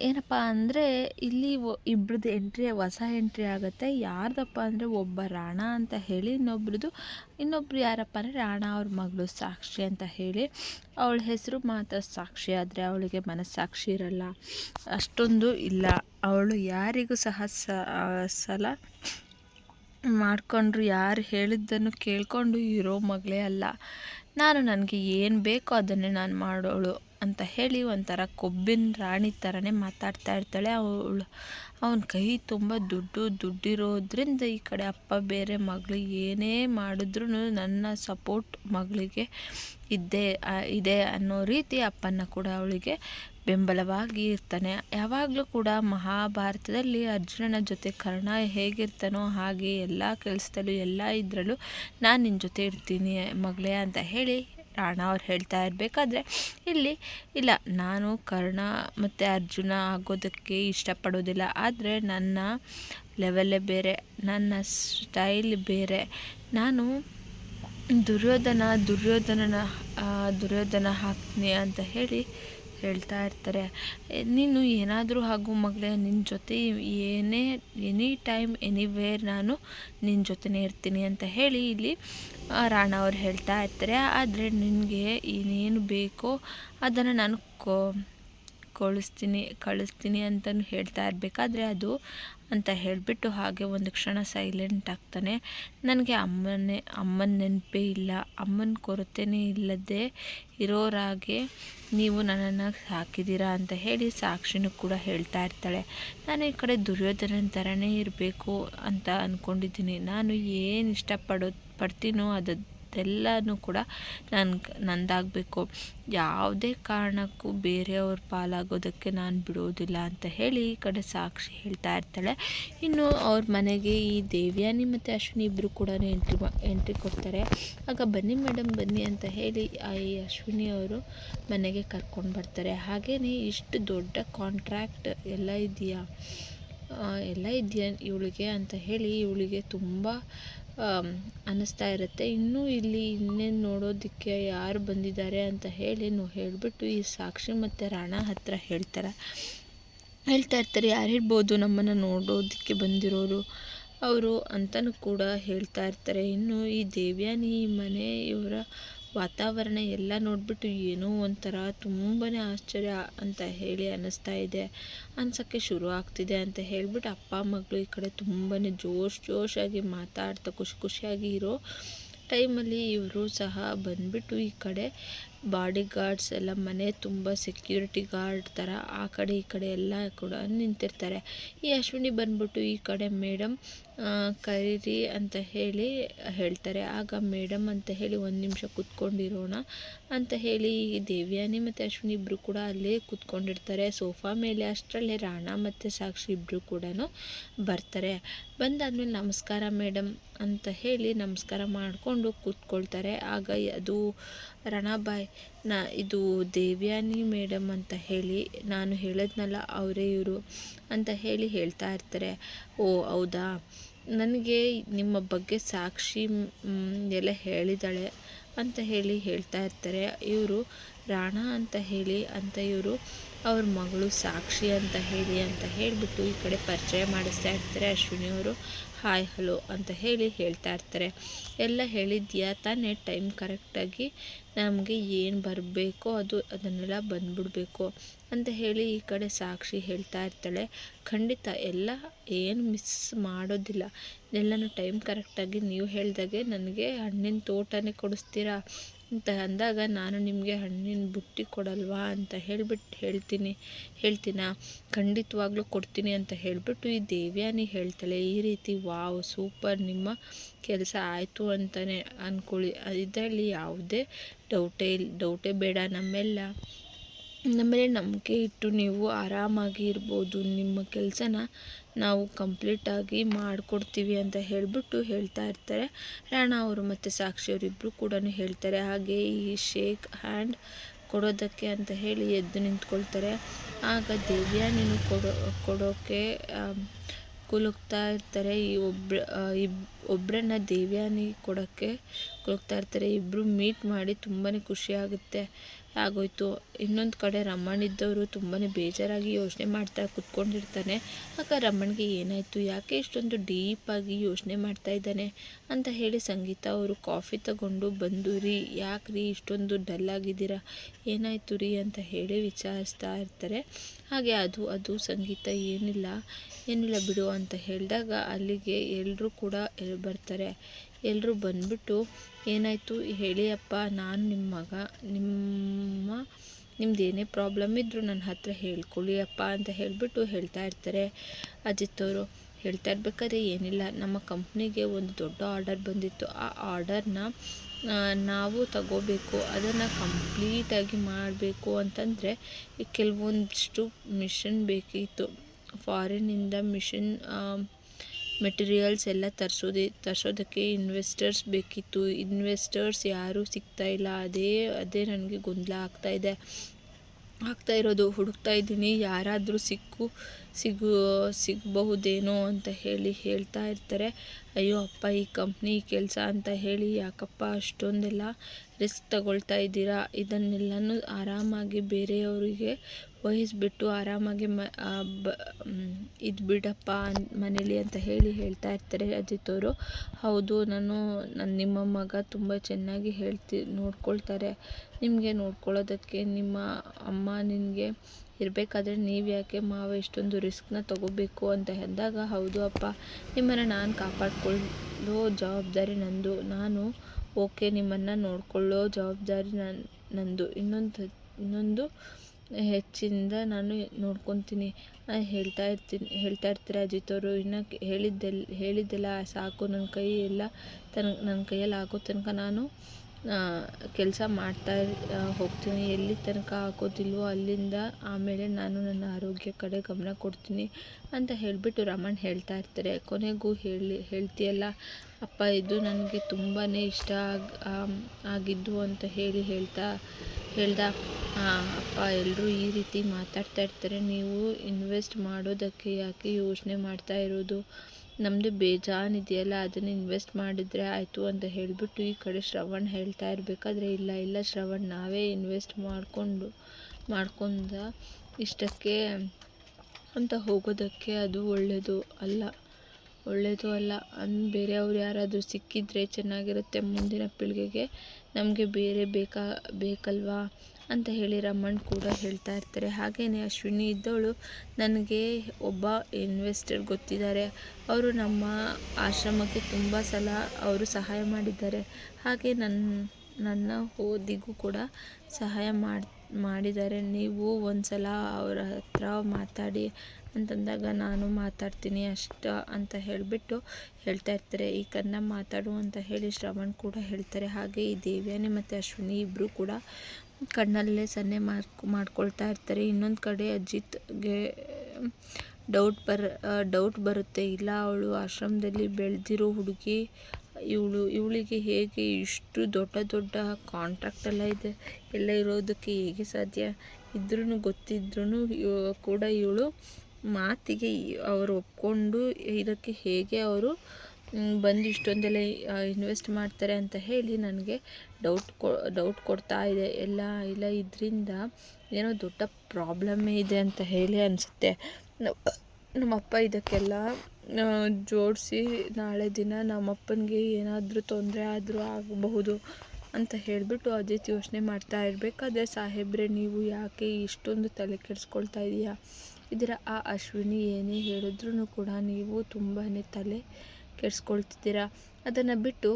ಏನಪ್ಪ ಅಂದರೆ ಇಲ್ಲಿ ಇಬ್ರದ್ದು ಎಂಟ್ರಿ ಹೊಸ ಎಂಟ್ರಿ ಆಗುತ್ತೆ. ಯಾರ್ದಪ್ಪ ಅಂದರೆ ಒಬ್ಬ ರಾಣ ಅಂತ ಹೇಳಿ ಇನ್ನೊಬ್ರದ್ದು ಇನ್ನೊಬ್ರು ಯಾರಪ್ಪ ಅಂದರೆ ರಾಣ ಅವ್ರ ಮಗಳು ಸಾಕ್ಷಿ ಅಂತ ಹೇಳಿ. ಅವಳ ಹೆಸರು ಮಾತ್ರ ಸಾಕ್ಷಿ, ಆದರೆ ಅವಳಿಗೆ ಮನಸ್ಸಾಕ್ಷಿ ಇರಲ್ಲ. ಅಷ್ಟೊಂದು ಇಲ್ಲ. ಅವಳು ಯಾರಿಗೂ ಸಹ ಸಲ ಮಾಡಿಕೊಂಡ್ರು, ಯಾರು ಹೇಳಿದ್ದನ್ನು ಕೇಳಿಕೊಂಡು ಇರೋ ಮಗಳೇ ಅಲ್ಲ. ನಾನು ನನಗೆ ಏನು ಬೇಕೋ ಅದನ್ನೇ ನಾನು ಮಾಡೋಳು ಅಂತ ಹೇಳಿ ಒಂಥರ ಕೊಬ್ಬಿನ ರಾಣಿ ಥರನೇ ಮಾತಾಡ್ತಾ ಇರ್ತಾಳೆ ಅವಳು. ಅವನ ಕೈ ತುಂಬ ದುಡ್ಡು, ದುಡ್ಡಿರೋದ್ರಿಂದ ಈ ಕಡೆ ಅಪ್ಪ ಬೇರೆ ಮಗಳು ಏನೇ ಮಾಡಿದ್ರೂ ನನ್ನ ಸಪೋರ್ಟ್ ಮಗಳಿಗೆ ಇದ್ದೇ ಇದೆ ಅನ್ನೋ ರೀತಿ ಅಪ್ಪನ ಕೂಡ ಅವಳಿಗೆ ಬೆಂಬಲವಾಗಿ ಇರ್ತಾನೆ. ಯಾವಾಗಲೂ ಕೂಡ ಮಹಾಭಾರತದಲ್ಲಿ ಅರ್ಜುನನ ಜೊತೆ ಕರ್ಣ ಹೇಗಿರ್ತಾನೋ ಹಾಗೆ ಎಲ್ಲ ಕೆಲಸದಲ್ಲೂ ಎಲ್ಲ ಇದರಲ್ಲೂ ನಾನು ನಿನ್ನ ಜೊತೆ ಇರ್ತೀನಿ ಮಗಳೇ ಅಂತ ಹೇಳಿ ರಾಣ ಅವ್ರು ಹೇಳ್ತಾ ಇರಬೇಕಾದ್ರೆ ಇಲ್ಲಿ ಇಲ್ಲ, ನಾನು ಕರ್ಣ ಮತ್ತು ಅರ್ಜುನ ಆಗೋದಕ್ಕೆ ಇಷ್ಟಪಡೋದಿಲ್ಲ. ಆದರೆ ನನ್ನ ಲೆವೆಲ್ಲೇ ಬೇರೆ, ನನ್ನ ಸ್ಟೈಲ್ ಬೇರೆ. ನಾನು ದುರ್ಯೋಧನ, ದುರ್ಯೋಧನನ ದುರ್ಯೋಧನ ಹಾಕ್ತೀನಿ ಅಂತ ಹೇಳಿ ಹೇಳ್ತಾ ಇರ್ತಾರೆ. ನೀನು ಏನಾದರೂ ಹಾಗೂ ಮಗಳೇ ನಿನ್ನ ಜೊತೆ ಏನೇ, ಎನಿ ಟೈಮ್, ಎನಿವೇರ್ ನಾನು ನಿನ್ನ ಜೊತೆನೇ ಇರ್ತೀನಿ ಅಂತ ಹೇಳಿ ಇಲ್ಲಿ ರಾಣ ಅವ್ರು ಹೇಳ್ತಾ ಇರ್ತಾರೆ. ಆದರೆ ನಿನಗೆ ಇನ್ನೇನು ಬೇಕೋ ಅದನ್ನು ನಾನು ಕೋ ಕಳಿಸ್ತೀನಿ ಕಳಿಸ್ತೀನಿ ಅಂತಲೂ ಹೇಳ್ತಾ ಇರಬೇಕಾದ್ರೆ ಅದು ಅಂತ ಹೇಳಿಬಿಟ್ಟು ಹಾಗೆ ಒಂದು ಕ್ಷಣ ಸೈಲೆಂಟ್ ಆಗ್ತಾನೆ. ನನಗೆ ಅಮ್ಮನೇ, ಅಮ್ಮನ ನೆನಪೇ ಇಲ್ಲ. ಅಮ್ಮನ ಕೊರತೆನೇ ಇಲ್ಲದೆ ಇರೋರಾಗೆ ನೀವು ನನ್ನನ್ನು ಸಾಕಿದ್ದೀರಾ ಅಂತ ಹೇಳಿ ಸಾಕ್ಷಿನೂ ಕೂಡ ಹೇಳ್ತಾ ಇರ್ತಾಳೆ. ನಾನು ಈ ಕಡೆ ದುರ್ಯೋಧನನ ಥರನೇ ಇರಬೇಕು ಅಂತ ಅಂದ್ಕೊಂಡಿದ್ದೀನಿ ನಾನು ಏನು ಇಷ್ಟಪಡೋ, ಪಡ್ತೀನೋ ಅದು ಎಲ್ಲನೂ ಕೂಡ ನನ್ಗೆ ನಂದಾಗಬೇಕು. ಯಾವುದೇ ಕಾರಣಕ್ಕೂ ಬೇರೆಯವ್ರ ಪಾಲಾಗೋದಕ್ಕೆ ನಾನು ಬಿಡೋದಿಲ್ಲ ಅಂತ ಹೇಳಿ ಈ ಕಡೆ ಸಾಕ್ಷಿ ಹೇಳ್ತಾ ಇರ್ತಾಳೆ. ಇನ್ನು ಅವ್ರ ಮನೆಗೆ ಈ ದೇವ್ಯಾನಿ ಮತ್ತು ಅಶ್ವಿನಿ ಇಬ್ಬರು ಕೂಡ ಎಂಟ್ರಿ ಎಂಟ್ರಿ ಕೊಡ್ತಾರೆ. ಆಗ ಬನ್ನಿ ಮೇಡಮ್ ಬನ್ನಿ ಅಂತ ಹೇಳಿ ಈ ಅಶ್ವಿನಿ ಅವರು ಮನೆಗೆ ಕರ್ಕೊಂಡು ಬರ್ತಾರೆ. ಹಾಗೆಯೇ ಇಷ್ಟು ದೊಡ್ಡ ಕಾಂಟ್ರ್ಯಾಕ್ಟ್ ಎಲ್ಲ ಇದೆಯಾ? ಎಲ್ಲ ಇದೆಯಾ ಇವಳಿಗೆ ಅಂತ ಹೇಳಿ ಇವಳಿಗೆ ತುಂಬ ಅನ್ನಿಸ್ತಾ ಇರುತ್ತೆ. ಇನ್ನೂ ಇಲ್ಲಿ ಇನ್ನೇನು ನೋಡೋದಕ್ಕೆ ಯಾರು ಬಂದಿದ್ದಾರೆ ಅಂತ ಹೇಳಿ ಹೇಳಿಬಿಟ್ಟು ಈ ಸಾಕ್ಷಿ ಮತ್ತು ರಾಣಾ ಹತ್ತಿರ ಹೇಳ್ತಾರೆ. ಹೇಳ್ತಾ ಇರ್ತಾರೆ ಯಾರಿರ್ಬೋದು ನಮ್ಮನ್ನು ನೋಡೋದಕ್ಕೆ ಬಂದಿರೋರು? ಅವರು ಅಂತಲೂ ಕೂಡ ಹೇಳ್ತಾ ಇರ್ತಾರೆ. ಇನ್ನು ಈ ದೇವ್ಯಾನಿ ಮನೆ ಇವರ ವಾತಾವರಣ ಎಲ್ಲ ನೋಡಿಬಿಟ್ಟು ಏನೋ ಒಂಥರ ತುಂಬಾ ಆಶ್ಚರ್ಯ ಅಂತ ಹೇಳಿ ಅನ್ನಿಸ್ತಾ ಇದೆ. ಅನ್ಸೋಕ್ಕೆ ಶುರು ಆಗ್ತಿದೆ ಅಂತ ಹೇಳಿಬಿಟ್ಟು ಅಪ್ಪ, ಮಗಳು ಈ ಕಡೆ ತುಂಬಾ ಜೋಶ್ ಜೋಶಾಗಿ ಮಾತಾಡ್ತಾ ಖುಷಿ ಖುಷಿಯಾಗಿ ಇರೋ ಟೈಮಲ್ಲಿ ಇವರು ಸಹ ಬಂದುಬಿಟ್ಟು ಈ ಕಡೆ ಬಾಡಿ ಗಾರ್ಡ್ಸ್ ಎಲ್ಲ ಮನೆ ತುಂಬ ಸೆಕ್ಯೂರಿಟಿ ಗಾರ್ಡ್ ಥರ ಆ ಕಡೆ ಈ ಕಡೆ ಎಲ್ಲ ಕೂಡ ನಿಂತಿರ್ತಾರೆ. ಈ ಅಶ್ವಿನಿ ಬಂದ್ಬಿಟ್ಟು ಈ ಕಡೆ ಮೇಡಮ್ ಕರೀರಿ ಅಂತ ಹೇಳಿ ಹೇಳ್ತಾರೆ. ಆಗ ಮೇಡಮ್ ಅಂತ ಹೇಳಿ ಒಂದು ನಿಮಿಷ ಕೂತ್ಕೊಂಡಿರೋಣ ಅಂತ ಹೇಳಿ ದೇವ್ಯಾನಿ ಮತ್ತು ಅಶ್ವಿನಿ ಇಬ್ಬರು ಕೂಡ ಅಲ್ಲೇ ಕೂತ್ಕೊಂಡಿರ್ತಾರೆ. ಸೋಫಾ ಮೇಲೆ ಅಷ್ಟರಲ್ಲೇ ರಾಣ ಮತ್ತು ಸಾಕ್ಷಿ ಇಬ್ಬರು ಕೂಡ ಬರ್ತಾರೆ. ಬಂದಾದಮೇಲೆ ನಮಸ್ಕಾರ ಮೇಡಮ್ ಅಂತ ಹೇಳಿ ನಮಸ್ಕಾರ ಮಾಡಿಕೊಂಡು ಕೂತ್ಕೊಳ್ತಾರೆ. ಆಗ ಅದು ರಣಾಬಾಯ್ ನಾ ಇದು ದೇವ್ಯಾನಿ ಮೇಡಮ್ ಅಂತ ಹೇಳಿ ನಾನು ಹೇಳಿದ್ನಲ್ಲ ಅವರೇ ಇವರು ಅಂತ ಹೇಳಿ ಹೇಳ್ತಾ ಇರ್ತಾರೆ. ಓ, ಹೌದಾ? ನನಗೆ ನಿಮ್ಮ ಬಗ್ಗೆ ಸಾಕ್ಷಿ ಎಲ್ಲ ಹೇಳಿದಾಳೆ ಅಂತ ಹೇಳಿ ಹೇಳ್ತಾ ಇರ್ತಾರೆ. ಇವರು ರಾಣಾ ಅಂತ ಹೇಳಿ ಅಂತ ಇವರು ಅವ್ರ ಮಗಳು ಸಾಕ್ಷಿ ಅಂತ ಹೇಳಿ ಅಂತ ಹೇಳಿಬಿಟ್ಟು ಈ ಕಡೆ ಪರಿಚಯ ಮಾಡಿಸ್ತಾ ಇರ್ತಾರೆ ಅಶ್ವಿನಿ ಅವರು. ಹಾಯ್, ಹಲೋ ಅಂತ ಹೇಳಿ ಹೇಳ್ತಾ ಇರ್ತಾರೆ. ಎಲ್ಲ ಹೇಳಿದ್ಯಾ ತಾನೇ? ಟೈಮ್ ಕರೆಕ್ಟಾಗಿ ನಮಗೆ ಏನು ಬರಬೇಕೋ ಅದು ಅದನ್ನೆಲ್ಲ ಬಂದ್ಬಿಡ್ಬೇಕು ಅಂತ ಹೇಳಿ ಈ ಕಡೆ ಸಾಕ್ಷಿ ಹೇಳ್ತಾ ಇರ್ತಾಳೆ. ಖಂಡಿತ ಎಲ್ಲ ಏನು ಮಿಸ್ ಮಾಡೋದಿಲ್ಲ. ಎಲ್ಲನೂ ಟೈಮ್ ಕರೆಕ್ಟಾಗಿ ನೀವು ಹೇಳಿದಾಗೆ ನನಗೆ ಹಣ್ಣಿನ ತೋಟನೇ ಕೊಡಿಸ್ತೀರಾ ಅಂತ ಅಂದಾಗ ನಾನು ನಿಮಗೆ ಹಣ್ಣಿನ ಬುಟ್ಟಿ ಕೊಡಲ್ವಾ ಅಂತ ಹೇಳಿಬಿಟ್ಟು ಹೇಳ್ತೀನಿ. ಹೇಳ್ತೀನಾ? ಖಂಡಿತವಾಗ್ಲೂ ಕೊಡ್ತೀನಿ ಅಂತ ಹೇಳಿಬಿಟ್ಟು ಈ ದೇವ್ಯಾನಿ ಹೇಳ್ತಾಳೆ. ಈ ರೀತಿ, ವಾವ್, ಸೂಪರ್, ನಿಮ್ಮ ಕೆಲಸ ಆಯಿತು ಅಂತಲೇ ಅಂದ್ಕೊಳ್ಳಿ ಇದರಲ್ಲಿ ಯಾವುದೇ ಡೌಟೇ ಇಲ್ಲ ಡೌಟೇ ಬೇಡ. ನಮ್ಮೆಲ್ಲ, ನಮ್ಮೇಲೆ ನಂಬಿಕೆ ಇಟ್ಟು ನೀವು ಆರಾಮಾಗಿ ಇರ್ಬೋದು. ನಿಮ್ಮ ಕೆಲಸನ ನಾವು ಕಂಪ್ಲೀಟಾಗಿ ಮಾಡಿಕೊಡ್ತೀವಿ ಅಂತ ಹೇಳಿಬಿಟ್ಟು ಹೇಳ್ತಾ ಇರ್ತಾರೆ. ರಾಣ ಅವರು ಮತ್ತು ಸಾಕ್ಷಿಯವರಿಬ್ಬರು ಕೂಡ ಹೇಳ್ತಾರೆ. ಹಾಗೆ ಈ ಶೇಕ್ ಹ್ಯಾಂಡ್ ಕೊಡೋದಕ್ಕೆ ಅಂತ ಹೇಳಿ ಎದ್ದು ನಿಂತ್ಕೊಳ್ತಾರೆ. ಆಗ ದೇವ್ಯಾನಿನೂ ಕೊಡೋ ಕೊಡೋಕ್ಕೆ ಕುಲುಕ್ತಾ ಇರ್ತಾರೆ. ಈ ಒಬ್ಬ ಇಬ್ ಒಬ್ಬರನ್ನ ದೇವ್ಯಾನಿ ಕೊಡೋಕ್ಕೆ ಹೋಗ್ತಾ ಇರ್ತಾರೆ. ಇಬ್ಬರು ಮೀಟ್ ಮಾಡಿ ತುಂಬಾ ಖುಷಿಯಾಗುತ್ತೆ ಆಗೋಯ್ತು. ಇನ್ನೊಂದು ಕಡೆ ರಮಣ್ ಇದ್ದವರು ತುಂಬಾ ಬೇಜಾರಾಗಿ ಯೋಚನೆ ಮಾಡ್ತಾ ಕುತ್ಕೊಂಡಿರ್ತಾನೆ. ಆಗ ರಮಣ್ಗೆ ಏನಾಯಿತು? ಯಾಕೆ ಇಷ್ಟೊಂದು ಡೀಪಾಗಿ ಯೋಚನೆ ಮಾಡ್ತಾ ಇದ್ದಾನೆ? ಅಂತ ಹೇಳಿ ಸಂಗೀತ ಅವರು ಕಾಫಿ ತಗೊಂಡು, ಬಂದು ರೀ. ಯಾಕೆ ರೀ? ಇಷ್ಟೊಂದು ಡಲ್ ಆಗಿದ್ದೀರಾ? ಏನಾಯಿತು ರೀ? ಅಂತ ಹೇಳಿ ವಿಚಾರಿಸ್ತಾ ಇರ್ತಾರೆ. ಹಾಗೆ ಅದು ಅದು, ಸಂಗೀತ, ಏನಿಲ್ಲ ಏನಿಲ್ಲ ಬಿಡು. ಅಂತ ಹೇಳಿದಾಗ ಅಲ್ಲಿಗೆ ಎಲ್ಲರೂ ಕೂಡ ಬರ್ತಾರೆ. ಎಲ್ಲರೂ ಬಂದುಬಿಟ್ಟು ಏನಾಯಿತು? ಹೇಳಿ ಅಪ್ಪ, ನಾನು ನಿಮ್ಮ ಮಗ, ನಿಮ್ಮ, ನಿಮ್ದು ಏನೇ ಪ್ರಾಬ್ಲಮ್ ಇದ್ದರೂ ನನ್ನ ಹತ್ರ ಹೇಳ್ಕೊಳ್ಳಿ ಅಪ್ಪ ಅಂತ ಹೇಳಿಬಿಟ್ಟು ಹೇಳ್ತಾ ಇರ್ತಾರೆ ಅಜಿತ್ ಅವರು. ಹೇಳ್ತಾ ಇರ್ಬೇಕಾದ್ರೆ ಏನಿಲ್ಲ. ನಮ್ಮ ಕಂಪ್ನಿಗೆ ಒಂದು ದೊಡ್ಡ ಆರ್ಡರ್ ಬಂದಿತ್ತು. ಆ ಆರ್ಡರ್ನ ನಾವು ತಗೋಬೇಕು. ಅದನ್ನು ಕಂಪ್ಲೀಟಾಗಿ ಮಾಡಬೇಕು ಅಂತಂದರೆ ಕೆಲವೊಂದಿಷ್ಟು ಮಿಷನ್ ಬೇಕಿತ್ತು. ಫಾರಿನ್ನಿಂದ ಮಿಷನ್ ಮೆಟೀರಿಯಲ್ಸ್ ಎಲ್ಲ ತರಿಸೋದೆ, ತರಿಸೋದಕ್ಕೆ ಇನ್ವೆಸ್ಟರ್ಸ್ ಬೇಕಿತ್ತು. ಇನ್ವೆಸ್ಟರ್ಸ್ ಯಾರೂ ಸಿಗ್ತಾ ಇಲ್ಲ. ಅದೇ ಅದೇ ನನಗೆ ಗೊಂದಲ ಆಗ್ತಾ ಇದೆ. ಆಗ್ತಾ ಇರೋದು, ಹುಡುಕ್ತಾ ಇದ್ದೀನಿ. ಯಾರಾದರೂ ಸಿಕ್ಕು ಸಿಗು, ಸಿಗಬಹುದೇನೋ ಅಂತ ಹೇಳಿ ಹೇಳ್ತಾ ಇರ್ತಾರೆ. ಅಯ್ಯೋ ಅಪ್ಪ, ಈ ಕಂಪ್ನಿ ಕೆಲಸ ಅಂತ ಹೇಳಿ ಯಾಕಪ್ಪ ಅಷ್ಟೊಂದೆಲ್ಲ ರಿಸ್ಕ್ ತಗೊಳ್ತಾ ಇದ್ದೀರಾ? ಇದನ್ನೆಲ್ಲನೂ ಆರಾಮಾಗಿ ಬೇರೆಯವರಿಗೆ ವಹಿಸ್ಬಿಟ್ಟು ಆರಾಮಾಗಿ ಮ ಬ ಇದು ಬಿಡಪ್ಪ ಮನೇಲಿ ಅಂತ ಹೇಳಿ ಹೇಳ್ತಾ ಇರ್ತಾರೆ ಅಜಿತ್ ಹೌದು, ನಾನು ನನ್ನ ನಿಮ್ಮ ಮಗ ತುಂಬ ಚೆನ್ನಾಗಿ ಹೇಳ್ತಿ, ನೋಡ್ಕೊಳ್ತಾರೆ. ನಿಮಗೆ ನೋಡ್ಕೊಳ್ಳೋದಕ್ಕೆ ನಿಮ್ಮ ಅಮ್ಮ ನಿನಗೆ ಇರಬೇಕಾದ್ರೆ ನೀವು ಯಾಕೆ ಮಾವ ಇಷ್ಟೊಂದು ರಿಸ್ಕ್ನ ತಗೋಬೇಕು ಅಂತ ಎಂದಾಗ ಹೌದು ಅಪ್ಪ, ನಿಮ್ಮನ್ನು ನಾನು ಕಾಪಾಡಿಕೊಳ್ಳೋ ಜವಾಬ್ದಾರಿ ನಂದು. ನಾನು ಓಕೆ ನಿಮ್ಮನ್ನು ನೋಡಿಕೊಳ್ಳೋ ಜವಾಬ್ದಾರಿ ನನ್ನ ನಂದು. ಇನ್ನೊಂದು ಇನ್ನೊಂದು ಹೆಚ್ಚಿಂದ ನಾನು ನೋಡ್ಕೊತೀನಿ. ಹೇಳ್ತಾ ಇರ್ತೀನಿ, ಹೇಳ್ತಾ ಇರ್ತೀರ ಅಜಿತ್ ಇನ್ನು ಹೇಳಿದ್ದೆಲ್ಲ ಹೇಳಿದ್ದೆಲ್ಲ ಸಾಕು. ನನ್ನ ಕೈ ಎಲ್ಲ ತನ ನನ್ನ ಕೈಯಲ್ಲಿ ಆಗೋ ತನಕ ನಾನು ಕೆಲಸ ಮಾಡ್ತಾ ಹೋಗ್ತೀನಿ. ಎಲ್ಲಿ ತನಕ ಆಗೋದಿಲ್ವೋ ಅಲ್ಲಿಂದ ಆಮೇಲೆ ನಾನು ನನ್ನ ಆರೋಗ್ಯ ಕಡೆ ಗಮನ ಕೊಡ್ತೀನಿ ಅಂತ ಹೇಳಿಬಿಟ್ಟು ರಮಣ್ ಹೇಳ್ತಾ ಇರ್ತಾರೆ. ಕೊನೆಗೂ ಹೇಳಿ, ಹೇಳ್ತೀಯಲ್ಲ, ಅಪ್ಪ ಇದು ನನಗೆ ತುಂಬಾ ಇಷ್ಟ ಆಗಿ ಆಗಿದ್ದು ಅಂತ ಹೇಳಿ ಹೇಳ್ತಾ, ಹೇಳ್ದ ಅಪ್ಪ ಎಲ್ಲರೂ ಈ ರೀತಿ ಮಾತಾಡ್ತಾ ಇರ್ತಾರೆ. ನೀವು ಇನ್ವೆಸ್ಟ್ ಮಾಡೋದಕ್ಕೆ ಯಾಕೆ ಯೋಚನೆ ಮಾಡ್ತಾ ಇರೋದು? ನಮ್ಮದು ಬೇಜಾನಿದೆಯಲ್ಲ ಅದನ್ನು ಇನ್ವೆಸ್ಟ್ ಮಾಡಿದರೆ ಆಯಿತು ಅಂತ ಹೇಳಿಬಿಟ್ಟು ಈ ಕಡೆ ಶ್ರವಣ್ ಹೇಳ್ತಾ ಇರಬೇಕಾದ್ರೆ ಇಲ್ಲ ಇಲ್ಲ ಶ್ರವಣ್, ನಾವೇ ಇನ್ವೆಸ್ಟ್ ಮಾಡಿಕೊಂಡು, ಮಾಡ್ಕೊಂಡ ಇಷ್ಟಕ್ಕೆ ಅಂತ ಹೋಗೋದಕ್ಕೆ ಅದು ಒಳ್ಳೆಯದು ಅಲ್ಲ. ಒಳ್ಳೆಯದು ಅಲ್ಲ. ಅನ್ ಬೇರೆಯವ್ರು ಯಾರಾದರೂ ಸಿಕ್ಕಿದರೆ ಚೆನ್ನಾಗಿರುತ್ತೆ ಮುಂದಿನ ಪೀಳಿಗೆಗೆ. ನಮಗೆ ಬೇರೆ ಬೇಕಾ, ಬೇಕಲ್ವಾ? ಅಂತ ಹೇಳಿ ರಮಣ್ ಕೂಡ ಹೇಳ್ತಾ ಇರ್ತಾರೆ. ಹಾಗೆಯೇ ಅಶ್ವಿನಿ ಇದ್ದವಳು ನನಗೆ ಒಬ್ಬ ಇನ್ವೆಸ್ಟರ್ ಗೊತ್ತಿದ್ದಾರೆ. ಅವರು ನಮ್ಮ ಆಶ್ರಮಕ್ಕೆ ತುಂಬ ಸಲ ಅವರು ಸಹಾಯ ಮಾಡಿದ್ದಾರೆ. ಹಾಗೆ ನನ್ನ ನನ್ನ ಓದಿಗೂ ಕೂಡ ಸಹಾಯ ಮಾಡಿ, ಮಾಡಿದ್ದಾರೆ. ನೀವು ಒಂದು ಸಲ ಅವರ ಹತ್ರ ಮಾತಾಡಿ ಅಂತಂದಾಗ ನಾನು ಮಾತಾಡ್ತೀನಿ ಅಷ್ಟ ಅಂತ ಹೇಳಿಬಿಟ್ಟು ಹೇಳ್ತಾ ಇರ್ತಾರೆ. ಈ ಕನ್ನ ಮಾತಾಡು ಅಂತ ಹೇಳಿ ಶ್ರವಣ್ ಕೂಡ ಹೇಳ್ತಾರೆ. ಹಾಗೆ ಈ ದೇವ್ಯಾನಿ ಮತ್ತು ಅಶ್ವಿನಿ ಇಬ್ಬರು ಕೂಡ ಕಣ್ಣಲ್ಲೇ ಸನ್ನೆ ಮಾರ್ಕ್ ಮಾಡ್ಕೊಳ್ತಾ ಇರ್ತಾರೆ. ಇನ್ನೊಂದು ಕಡೆ ಅಜಿತ್ಗೆ ಡೌಟ್ ಬರ ಡೌಟ್ ಬರುತ್ತೆ. ಇಲ್ಲ, ಅವಳು ಆಶ್ರಮದಲ್ಲಿ ಬೆಳೆದಿರೋ ಹುಡುಗಿ, ಇವಳು, ಇವಳಿಗೆ ಹೇಗೆ ಇಷ್ಟು ದೊಡ್ಡ ದೊಡ್ಡ ಕಾಂಟ್ರಾಕ್ಟ್ ಎಲ್ಲ ಇದೆ, ಎಲ್ಲ ಇರೋದಕ್ಕೆ ಹೇಗೆ ಸಾಧ್ಯ? ಇದ್ರೂ ಗೊತ್ತಿದ್ರೂ ಕೂಡ ಇವಳು ಮಾತಿಗೆ, ಅವರು ಒಪ್ಕೊಂಡು ಇದಕ್ಕೆ ಹೇಗೆ ಅವರು ಬಂದು ಇಷ್ಟೊಂದೆಲ್ಲ ಇನ್ವೆಸ್ಟ್ ಮಾಡ್ತಾರೆ ಅಂತ ಹೇಳಿ ನನಗೆ ಡೌಟ್ ಕೊ ಡೌಟ್ ಕೊಡ್ತಾ ಇದೆ. ಎಲ್ಲ ಇಲ್ಲ ಇದರಿಂದ ಏನೋ ದೊಡ್ಡ ಪ್ರಾಬ್ಲಮ್ಮೇ ಇದೆ ಅಂತ ಹೇಳಿ ಅನಿಸುತ್ತೆ. ನಮ್ಮಪ್ಪ ಇದಕ್ಕೆಲ್ಲ ಜೋಡಿಸಿ ನಾಳೆ ದಿನ ನಮ್ಮಪ್ಪನಿಗೆ ಏನಾದರೂ ತೊಂದರೆ ಆದರೂ ಆಗಬಹುದು ಅಂತ ಹೇಳಿಬಿಟ್ಟು ಅದೇ ಯೋಚನೆ ಮಾಡ್ತಾ ಇರಬೇಕಾದ್ರೆ, ಸಾಹೇಬ್ರೆ, ನೀವು ಯಾಕೆ ಇಷ್ಟೊಂದು ತಲೆ ಕೆಡಿಸ್ಕೊಳ್ತಾ ಇದೀಯಾ? ಇದರ ಆ ಅಶ್ವಿನಿ ಏನೇ ಹೇಳಿದ್ರೂ ಕೂಡ ನೀವು ತುಂಬಾ ತಲೆ ಕೆಡಿಸ್ಕೊಳ್ತಿದ್ದೀರಾ? ಅದನ್ನು ಬಿಟ್ಟು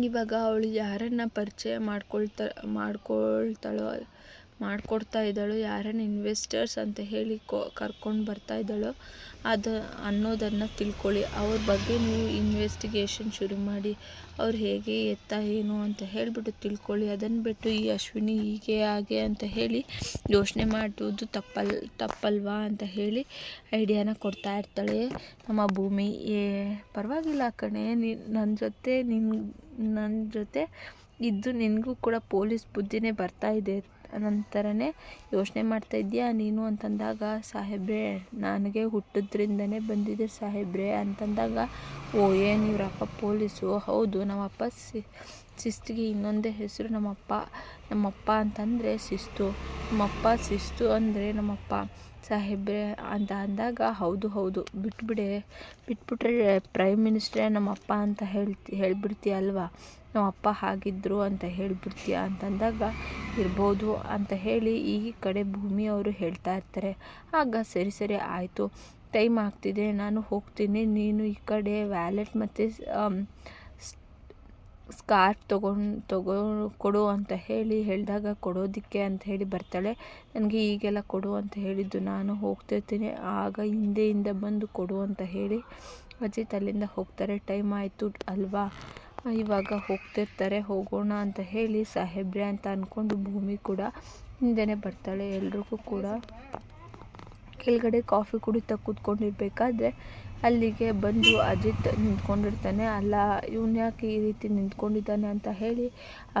ಇವಾಗ ಅವಳು ಯಾರನ್ನು ಪರಿಚಯ ಮಾಡ್ಕೊಳ್ತಾ ಮಾಡ್ಕೊಳ್ತಾಳೋ ಮಾಡಿಕೊಡ್ತಾ ಇದ್ದಾಳೋ ಯಾರನ್ನು ಇನ್ವೆಸ್ಟರ್ಸ್ ಅಂತ ಹೇಳಿ ಕೊ, ಕರ್ಕೊಂಡು ಬರ್ತಾ ಇದ್ದಾಳೋ ಅದು, ಅನ್ನೋದನ್ನು ತಿಳ್ಕೊಳ್ಳಿ. ಅವ್ರ ಬಗ್ಗೆ ನೀವು ಇನ್ವೆಸ್ಟಿಗೇಷನ್ ಶುರು ಮಾಡಿ, ಅವ್ರು ಹೇಗೆ ಎತ್ತ, ಏನು ಅಂತ ಹೇಳಿಬಿಟ್ಟು ತಿಳ್ಕೊಳ್ಳಿ. ಅದನ್ನು ಬಿಟ್ಟು ಈ ಅಶ್ವಿನಿ ಹೀಗೆ ಹಾಗೆ ಅಂತ ಹೇಳಿ ಯೋಚನೆ ಮಾಡುವುದು ತಪ್ಪಲ್, ತಪ್ಪಲ್ವಾ ಅಂತ ಹೇಳಿ ಐಡಿಯಾನ ಕೊಡ್ತಾ ಇರ್ತಾಳೆ. ನಮ್ಮ ಭೂಮಿ, ಏ, ಪರವಾಗಿಲ್ಲ ಕಣೆ ನೀನು ನನ್ನ ಜೊತೆ ನಿನ್ನ ನನ್ನ ಜೊತೆ ಇದ್ದು ನಿನಗೂ ಕೂಡ ಪೊಲೀಸ್ ಬುದ್ಧಿನೇ ಬರ್ತಾ ಇದೆ. ನಂತರನೇ ಯೋಚನೆ ಮಾಡ್ತಾ ಇದ್ದೀಯಾ? ನೀನು ಅಂತಂದಾಗ, ಸಾಹೇಬ್ರೆ, ನನಗೆ ಹುಟ್ಟಿದ್ರಿಂದನೇ ಬಂದಿದೆ ಸಾಹೇಬ್ರೆ ಅಂತಂದಾಗ, ಓ, ಏನು ಇವರಪ್ಪ ಪೊಲೀಸು? ಹೌದು, ನಮ್ಮಪ್ಪ ಶಿಸ್ತಿಗೆ ಇನ್ನೊಂದೇ ಹೆಸರು ನಮ್ಮಪ್ಪ ನಮ್ಮಪ್ಪ ಅಂತಂದರೆ ಶಿಸ್ತು. ನಮ್ಮಪ್ಪ ಶಿಸ್ತು ಅಂದರೆ ನಮ್ಮಪ್ಪ. ಸಾಹೇಬ್ರೆ ಅಂತ ಅಂದಾಗ, ಹೌದು ಹೌದು. ಬಿಟ್ಬಿಡೆ, ಬಿಟ್ಬಿಟ್ರೆ ಪ್ರೈಮ್ ಮಿನಿಸ್ಟ್ರೇ ನಮ್ಮಪ್ಪ ಅಂತ ಹೇಳ್ತಿ ಹೇಳ್ಬಿಡ್ತೀಯ ಅಲ್ವಾ ನಮ್ಮಪ್ಪ ಹಾಗಿದ್ದರು ಅಂತ ಹೇಳಿಬಿಡ್ತೀಯ ಅಂತಂದಾಗ, ಇರ್ಬೋದು ಅಂತ ಹೇಳಿ ಈ ಕಡೆ ಭೂಮಿಯವರು ಹೇಳ್ತಾ ಇರ್ತಾರೆ. ಆಗ ಸರಿ ಸರಿ ಆಯಿತು, ಟೈಮ್ ಆಗ್ತಿದೆ, ನಾನು ಹೋಗ್ತೀನಿ, ನೀನು ಈ ಕಡೆ ವ್ಯಾಲೆಟ್ ಮತ್ತು ಸ್ಕಾರ್ಫ್ ತೊಗೊಂಡು, ತಗೋ, ಕೊಡು ಅಂತ ಹೇಳಿ ಹೇಳಿದಾಗ ಕೊಡೋದಕ್ಕೆ ಅಂತ ಹೇಳಿ ಬರ್ತಾಳೆ. ನನಗೆ ಈಗೆಲ್ಲ ಕೊಡು ಅಂತ ಹೇಳಿದ್ದು, ನಾನು ಹೋಗ್ತಿರ್ತೀನಿ. ಆಗ ಹಿಂದೆಯಿಂದ ಹಿಂದೆ ಬಂದು ಕೊಡು ಅಂತ ಹೇಳಿ ಅಜಿತ್ ಅಲ್ಲಿಂದ ಹೋಗ್ತಾರೆ. ಟೈಮ್ ಆಯಿತು ಅಲ್ವಾ? ಇವಾಗ ಹೋಗ್ತಿರ್ತಾರೆ, ಹೋಗೋಣ ಅಂತ ಹೇಳಿ ಸಾಹೇಬ್ರೆ ಅಂತ ಅಂದ್ಕೊಂಡು ಭೂಮಿ ಕೂಡ ಹಿಂದೆ ಬರ್ತಾಳೆ. ಎಲ್ರಿಗೂ ಕೂಡ ಕೆಳಗಡೆ ಕಾಫಿ ಕುಡಿತಾ ಕೂತ್ಕೊಂಡಿರ್ಬೇಕಾದ್ರೆ ಅಲ್ಲಿಗೆ ಬಂದು ಅಜಿತ್ ನಿಂತ್ಕೊಂಡಿರ್ತಾನೆ. ಅಲ್ಲ, ಇವನು ಯಾಕೆ ಈ ರೀತಿ ನಿಂತ್ಕೊಂಡಿದ್ದಾನೆ ಅಂತ ಹೇಳಿ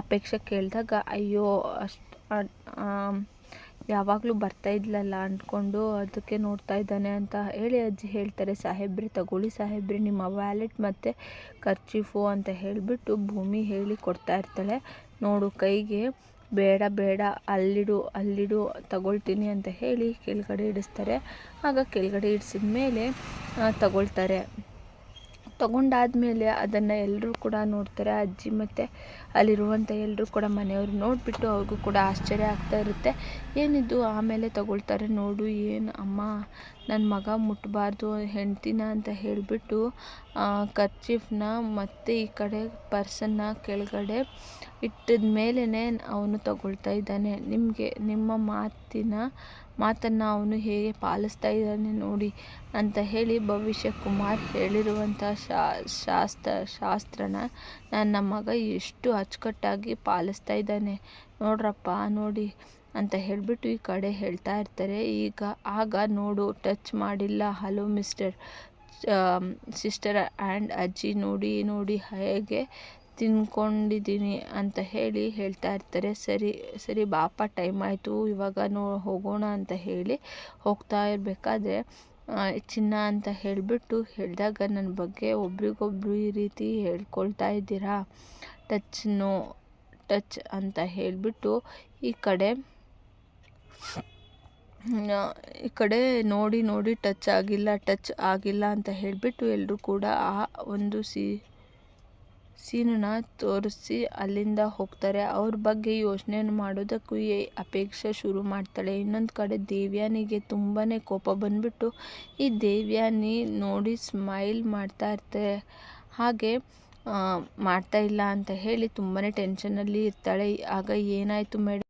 ಅಪೇಕ್ಷೆ ಕೇಳಿದಾಗ, ಅಯ್ಯೋ, ಅಷ್ಟು ಯಾವಾಗಲೂ ಬರ್ತಾ ಇದ್ಲಲ್ಲ ಅಂದ್ಕೊಂಡು ಅದಕ್ಕೆ ನೋಡ್ತಾ ಇದ್ದಾನೆ ಅಂತ ಹೇಳಿ ಅಜ್ಜಿ ಹೇಳ್ತಾರೆ, ಸಾಹೇಬ್ರಿ, ತಗೊಳ್ಳಿ ಸಾಹೇಬ್ರಿ, ನಿಮ್ಮ ವ್ಯಾಲೆಟ್ ಮತ್ತು ಖರ್ಚೀಫು ಅಂತ ಹೇಳಿಬಿಟ್ಟು ಭೂಮಿ ಹೇಳಿ ಕೊಡ್ತಾ ಇರ್ತಾಳೆ. ನೋಡು, ಕೈಗೆ ಬೇಡ ಬೇಡ, ಅಲ್ಲಿಡು ಅಲ್ಲಿಡು, ತಗೊಳ್ತೀನಿ ಅಂತ ಹೇಳಿ ಕೆಳಗಡೆ ಇಡಿಸ್ತಾರೆ. ಆಗ ಕೆಳಗಡೆ ಇಡಿಸಿದ ಮೇಲೆ ತಗೊಳ್ತಾರೆ. ತಗೊಂಡಾದ್ಮೇಲೆ ಅದನ್ನು ಎಲ್ಲರೂ ಕೂಡ ನೋಡ್ತಾರೆ. ಅಜ್ಜಿ ಮತ್ತು ಅಲ್ಲಿರುವಂಥ ಎಲ್ಲರೂ ಕೂಡ ಮನೆಯವರು ನೋಡಿಬಿಟ್ಟು ಅವ್ರಿಗೂ ಕೂಡ ಆಶ್ಚರ್ಯ ಆಗ್ತಾ ಇರುತ್ತೆ. ಏನಿದು ಆಮೇಲೆ ತಗೊಳ್ತಾರೆ ನೋಡು ಏನು ಅಮ್ಮ ನನ್ನ ಮಗ ಮುಟ್ಟಬಾರ್ದು ಹೆಂಡ್ತಿನ ಅಂತ ಹೇಳಿಬಿಟ್ಟು ಕರ್ಚೀಫ್ನ ಮತ್ತು ಈ ಕಡೆ ಪರ್ಸನ್ನ ಕೆಳಗಡೆ ಇಟ್ಟಿದ ಮೇಲೇ ಅವನು ತಗೊಳ್ತಾ ಇದ್ದಾನೆ. ನಿಮಗೆ ನಿಮ್ಮ ಮಾತಿನ ಮಾತನ್ನು ಅವನು ಹೇಗೆ ಪಾಲಿಸ್ತಾ ಇದ್ದಾನೆ ನೋಡಿ ಅಂತ ಹೇಳಿ ಭವಿಷ್ಯ ಕುಮಾರ್ ಹೇಳಿರುವಂಥ ಶಾಸ್ತ್ರ, ಶಾಸ್ತ್ರನ ನನ್ನ ಮಗ ಎಷ್ಟು ಅಚ್ಚುಕಟ್ಟಾಗಿ ಪಾಲಿಸ್ತಾ ಇದ್ದಾನೆ ನೋಡ್ರಪ್ಪ ನೋಡಿ ಅಂತ ಹೇಳಿಬಿಟ್ಟು ಈ ಕಡೆ ಹೇಳ್ತಾ ಇರ್ತಾರೆ. ಈಗ, ಆಗ ನೋಡು, ಟಚ್ ಮಾಡಿಲ್ಲ. ಹಲೋ ಮಿಸ್ಟರ್ ಸಿಸ್ಟರ್ ಆ್ಯಂಡ್ ಅಜ್ಜಿ, ನೋಡಿ ನೋಡಿ ಹೇಗೆ ತಿನ್ಕೊಂಡಿದ್ದೀನಿ ಅಂತ ಹೇಳಿ ಹೇಳ್ತಾ ಇರ್ತಾರೆ. ಸರಿ ಸರಿ ಬಾಪ, ಟೈಮ್ ಆಯಿತು, ಇವಾಗ ನೋ, ಹೋಗೋಣ ಅಂತ ಹೇಳಿ ಹೋಗ್ತಾ ಇರಬೇಕಾದ್ರೆ ಚಿನ್ನ ಅಂತ ಹೇಳಿಬಿಟ್ಟು ಹೇಳಿದಾಗ ನನ್ನ ಬಗ್ಗೆ ಒಬ್ರಿಗೊಬ್ರು ಈ ರೀತಿ ಹೇಳ್ಕೊಳ್ತಾ ಇದ್ದೀರಾ? ಟಚ್ ನೋ, ಟಚ್ ಅಂತ ಹೇಳಿಬಿಟ್ಟು ಈ ಕಡೆ ಈ ಕಡೆ ನೋಡಿ ನೋಡಿ ಟಚ್ ಆಗಿಲ್ಲ ಟಚ್ ಆಗಿಲ್ಲ ಅಂತ ಹೇಳಿಬಿಟ್ಟು ಎಲ್ಲರೂ ಕೂಡ ಆ ಒಂದು ಸಿ ಸೀನನ್ನ ತೋರಿಸಿ ಅಲ್ಲಿಂದ ಹೋಗ್ತಾರೆ. ಅವ್ರ ಬಗ್ಗೆ ಯೋಚನೆ ಮಾಡೋದಕ್ಕೂ ಅಪೇಕ್ಷೆ ಶುರು ಮಾಡ್ತಾಳೆ. ಇನ್ನೊಂದು ಕಡೆ ದೇವ್ಯಾನಿಗೆ ತುಂಬಾ ಕೋಪ ಬಂದುಬಿಟ್ಟು ಈ ದೇವ್ಯಾನಿ ನೋಡಿ ಸ್ಮೈಲ್ ಮಾಡ್ತಾ ಇರ್ತಾರೆ ಹಾಗೆ ಮಾಡ್ತಾ ಇಲ್ಲ ಅಂತ ಹೇಳಿ ತುಂಬಾ ಟೆನ್ಷನಲ್ಲಿ ಇರ್ತಾಳೆ. ಆಗ ಏನಾಯಿತು ಮೇಡಮ್